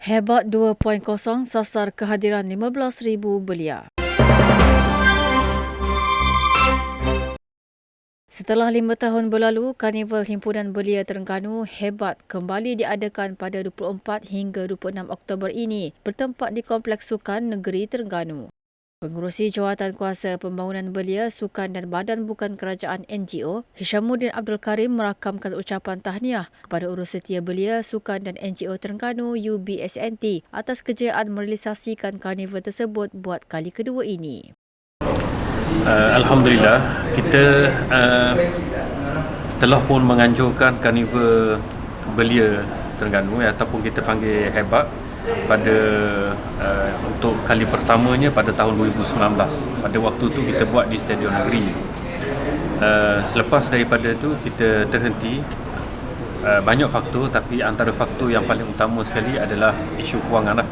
Hebat 2.0 sasar kehadiran 15,000 belia. Setelah lima tahun berlalu, Karnival Himpunan Belia Terengganu Hebat kembali diadakan pada 24 hingga 26 Oktober ini bertempat di Kompleks Sukan Negeri Terengganu. Pengurusi Jawatan Kuasa Pembangunan Belia, Sukan dan Badan Bukan Kerajaan NGO, Hishamuddin Abdul Karim merakamkan ucapan tahniah kepada urus setia Belia, Sukan dan NGO Terengganu UBSNT atas kejayaan merealisasikan karnival tersebut buat kali kedua ini. Uh, Alhamdulillah, kita uh, telah pun menganjurkan karnival Belia Terengganu ataupun kita panggil hebat pada uh, untuk kali pertamanya pada tahun 2019 pada waktu tu kita buat di Stadion Negeri. Uh, selepas daripada tu kita terhenti. Uh, banyak faktor tapi antara faktor yang paling utama sekali adalah isu kewangan lah.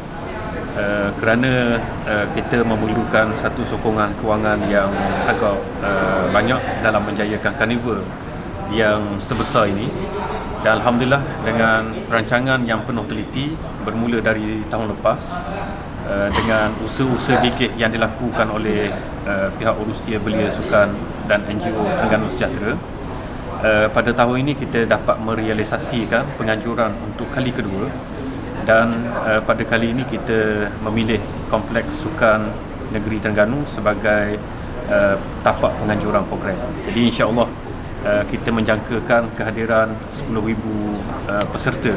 Uh, kerana uh, kita memerlukan satu sokongan kewangan yang agak uh, banyak dalam menjayakan karnival yang sebesar ini dan Alhamdulillah dengan perancangan yang penuh teliti bermula dari tahun lepas uh, dengan usaha-usaha gigih yang dilakukan oleh uh, pihak Urustia Belia Sukan dan NGO Terengganu Sejahtera uh, pada tahun ini kita dapat merealisasikan penganjuran untuk kali kedua dan uh, pada kali ini kita memilih Kompleks Sukan Negeri Terengganu sebagai uh, tapak penganjuran program. Jadi insya-Allah Uh, kita menjangkakan kehadiran 10,000 uh, peserta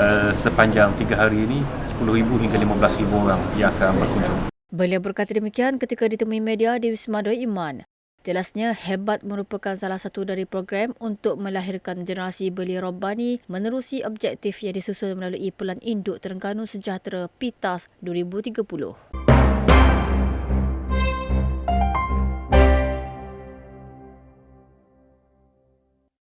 uh, sepanjang 3 hari ini 10,000 hingga 15,000 orang yang akan berkunjung. Beliau berkata demikian ketika ditemui media di Wisma Doi Iman. Jelasnya hebat merupakan salah satu dari program untuk melahirkan generasi belia Robbani menerusi objektif yang disusun melalui Pelan Induk Terengganu Sejahtera PITAS 2030.